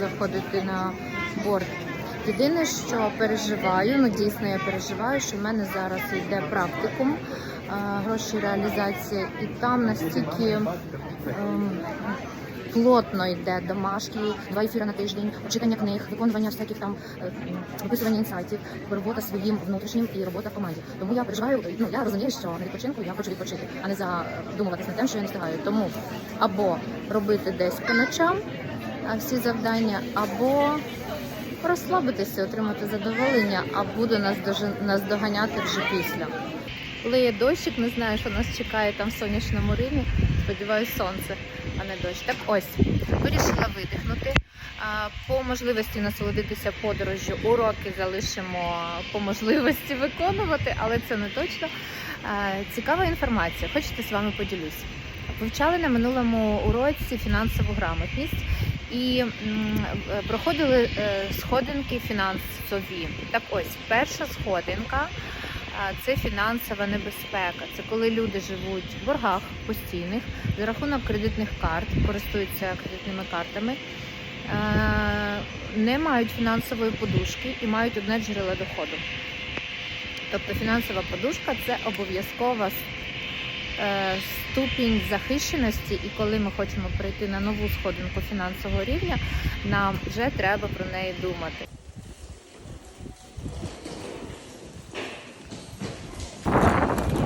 заходити на борт. Єдине, що переживаю, ну дійсно я переживаю, що в мене зараз йде практикум, гроші реалізація, і там настільки ем, плотно йде домашки, два ефіри на тиждень, читання книг, виконування всяких там е, виписування інсайтів, робота своїм внутрішнім і робота в команді. Тому я переживаю, ну я розумію, що на відпочинку я хочу відпочити, а не задумуватися над тим, що я не встигаю. Тому або робити десь по ночам всі завдання, або розслабитися, отримати задоволення, а буду наздожи- наздоганяти вже після. Лиє дощик, не знаю, що нас чекає там в сонячному Римі. Сподіваюсь, сонце, а не дощ. Так ось вирішила видихнути. По можливості насолодитися подорожжю. Уроки залишимо по можливості виконувати, але це не точно. Цікава інформація. Хочете з вами поділюсь. Вивчали на минулому уроці фінансову грамотність і е, проходили е, сходинки фінансові. Так ось перша сходинка це фінансова небезпека. Це коли люди живуть в боргах постійних за рахунок кредитних карт, користуються кредитними картами, е, не мають фінансової подушки і мають одне джерело доходу. Тобто фінансова подушка це обов'язкова ступінь захищеності, і коли ми хочемо прийти на нову сходинку фінансового рівня, нам вже треба про неї думати.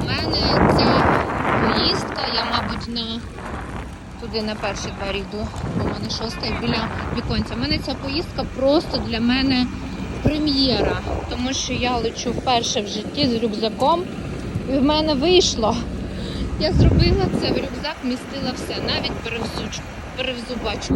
У мене ця поїздка, я, мабуть, на туди на перші двері йду, бо мене шоста і біля віконця. У мене ця поїздка просто для мене прем'єра, тому що я лечу вперше в житті з рюкзаком, і в мене вийшло. Я зробила це, в рюкзак містила все, навіть перевзубачку.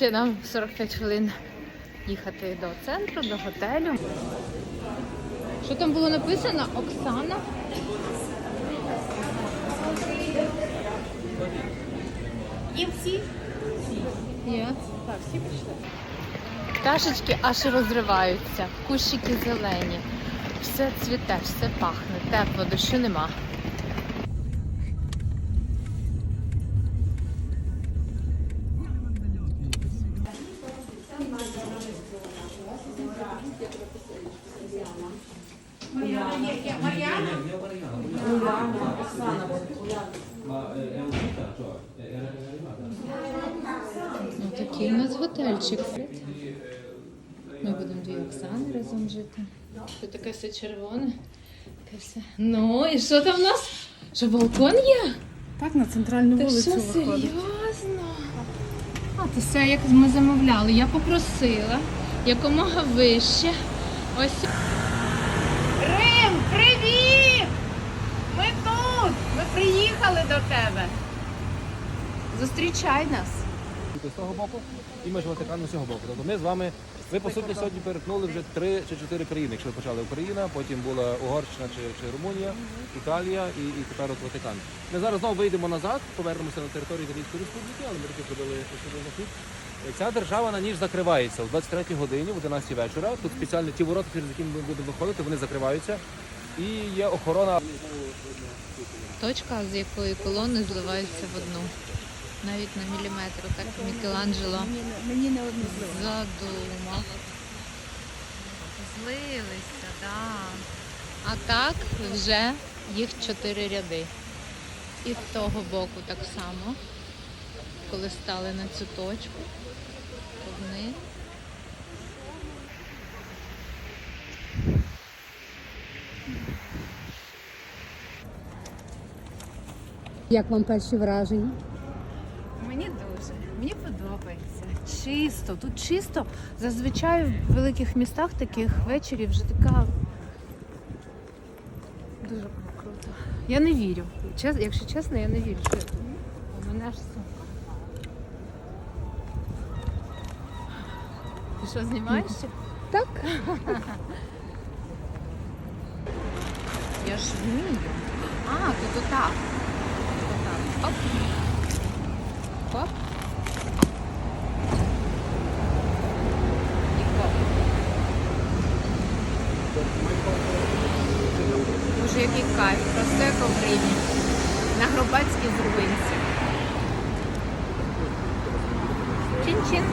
Ще нам 45 хвилин їхати до центру, до готелю. Що там було написано? Оксана? І всі? Є. Так, всі. Пташечки аж розриваються, кущики зелені. Все цвіте, все пахне, тепло, дощу нема. Era. Ну, такий у нас готельчик. Ми будемо дві Оксани разом жити. Це таке все червоне. Таке все. Ну, і що там у нас? Що балкон є? Так, на центральну Ти вулицю що, виходить. серйозно? А, це все як ми замовляли. Я попросила якомога вище. Ось. Рим, привіт! Ми тут! Ми приїхали до тебе. Зустрічай нас. З того боку, і ми ж Ватикан з цього боку. Тобто ми з вами, ви по суті сьогодні перетнули вже три чи чотири країни. Якщо ви почали Україна, потім була Угорщина чи, чи Румунія, Італія і, і тепер от Ватикан. Ми зараз знову вийдемо назад, повернемося на територію Італійської республіки, але ми таки зробили захід. Ця держава на ніч закривається о 23 годині, в 11 вечора. Тут спеціально ті ворота, через які ми будемо виходити, вони закриваються. І є охорона. Точка, з якої колони зливаються в одну. Навіть на міліметр. Так Мікеланджело Мені не одне задумав. Злилися, так. А так вже їх чотири ряди. І з того боку так само, коли стали на цю точку, то вони. Як вам перші враження? Мені дуже. Мені подобається. Чисто. Тут чисто. Зазвичай в великих містах таких ввечері вже така. Дуже круто. Я не вірю. Чес, якщо чесно, я не вірю, що я тут. У мене аж сум. Ти що, знімаєш? ще? Так. Я ж вмію. А, тут отак. Оп. Оп. Боже, який кайф. Просто як обрині. На Гробацькій зрубинці. Чин-чин.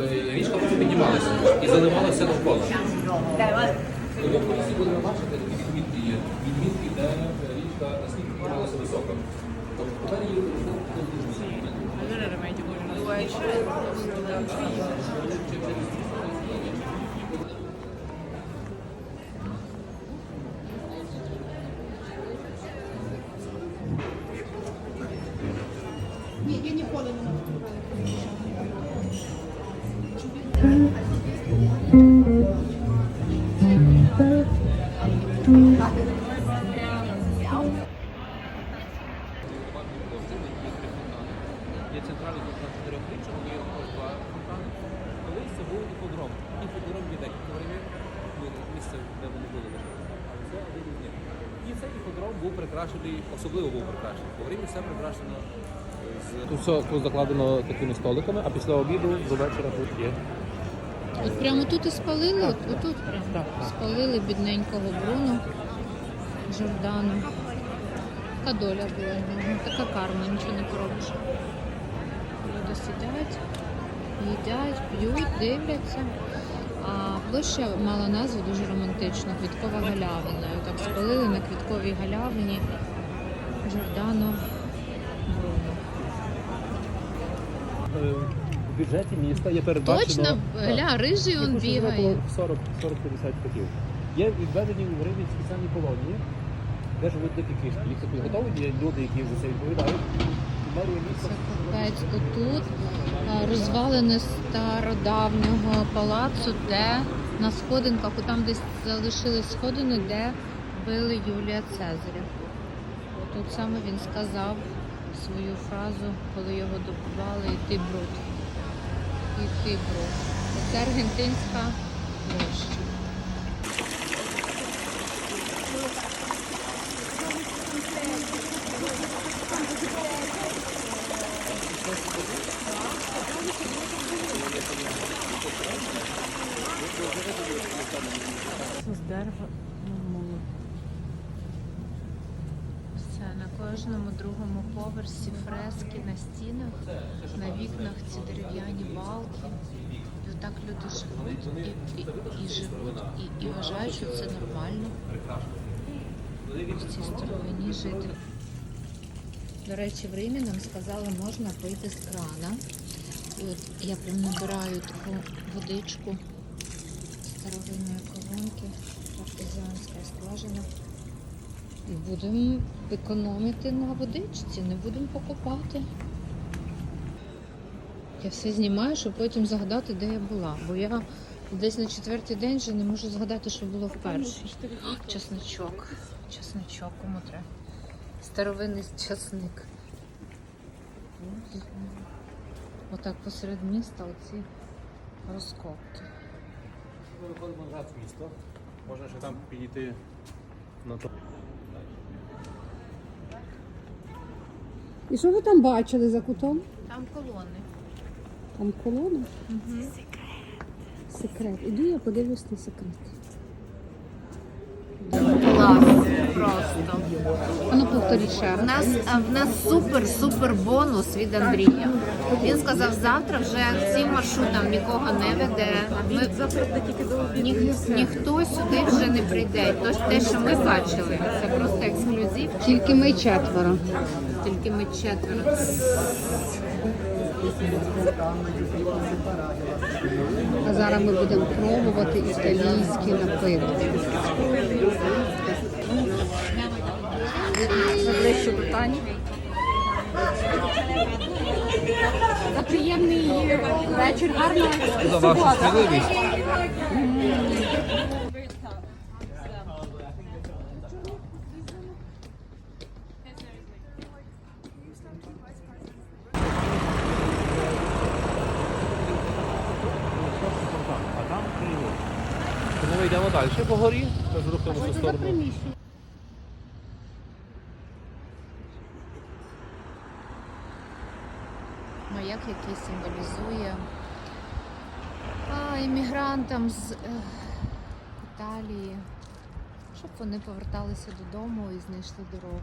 Е, Річка просто піднімалася і заливалася навколо. Тому ми всі будемо бачити, такі відмітки є. Відмітки, де річка наскільки піднялася високо. Тобто тепер її Є був прикрашений, особливо був прикрашений. По Римі все прикрашено з... Тут все тут закладено такими столиками, а після обіду до вечора тут є. От прямо тут і спалили, от, отут прямо Так, так. спалили бідненького Бруно, Жордану. Така доля була в нього, така карма, нічого не поробиш. Люди сидять, їдять, п'ють, дивляться. А площа мала назву дуже романтичну Квіткова галявина. Так спалили на квітковій галявині Жордано Бруно. Е, В бюджеті міста є передбачено... Точно, гля, рижий он бігає. 40-50 котів. Є відведені в Римі спеціальні колонії, де живуть дикі кішки. Їх підготовлені, є люди, які за це відповідають. Мерія Капець, отут розвалини стародавнього палацу, де на сходинках, там десь залишились сходини, де били Юлія Цезаря. Тут саме він сказав свою фразу, коли його добивали іти бруд. Іти бруд. Це аргентинська площа. З дерева мамулу. Все, на кожному другому поверсі фрески на стінах, на вікнах ці дерев'яні балки. І отак люди живуть і, і, і живуть, і, і вважають, що це нормально. В цій старовині жити. До речі, в Римі нам сказали, можна пити з крана. І от я прям набираю таку водичку старовинної колонки, артезіанська скважина. І будемо економити на водичці, не будемо покупати. Я все знімаю, щоб потім згадати, де я була. Бо я десь на четвертий день вже не можу згадати, що було в перший. О, Чесничок. Чесничок, кому треба. Старовинний чесник. Отак посеред міста оці розкопки. Ми виходимо назад в місто. Можна ще там підійти на то. І що ви там бачили за кутом? Там колони. Там колона? Секрет. Секрет. Іду я подивлюсь на секрет. Клас просто. А ну повторіть ще У нас а, в нас супер супер бонус від Андрія. Він сказав, завтра вже цим маршрутом нікого не веде. Ми Ні, ніхто сюди вже не прийде. Тож те, що ми бачили, це просто ексклюзив. Тільки ми четверо. Тільки ми четверо. А зараз ми будемо пробувати італійські напитки. Ближче питання. За приємний вечір, гарного За по горі, тож рухаємося в сторону. Маяк, який символізує а, іммігрантам з е, Італії, щоб вони поверталися додому і знайшли дорогу.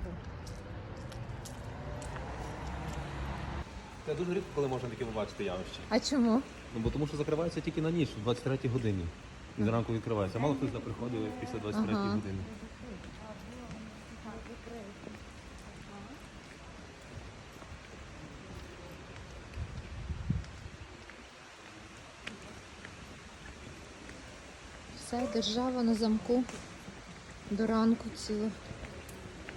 Це дуже рідко, коли можна таке побачити явище. А чому? Ну бо тому що закривається тільки на ніч, в 23 годині. І зранку відкривається. Мало хто сюди приходив після 23 Ага. години. Все, держава на замку до ранку ціло.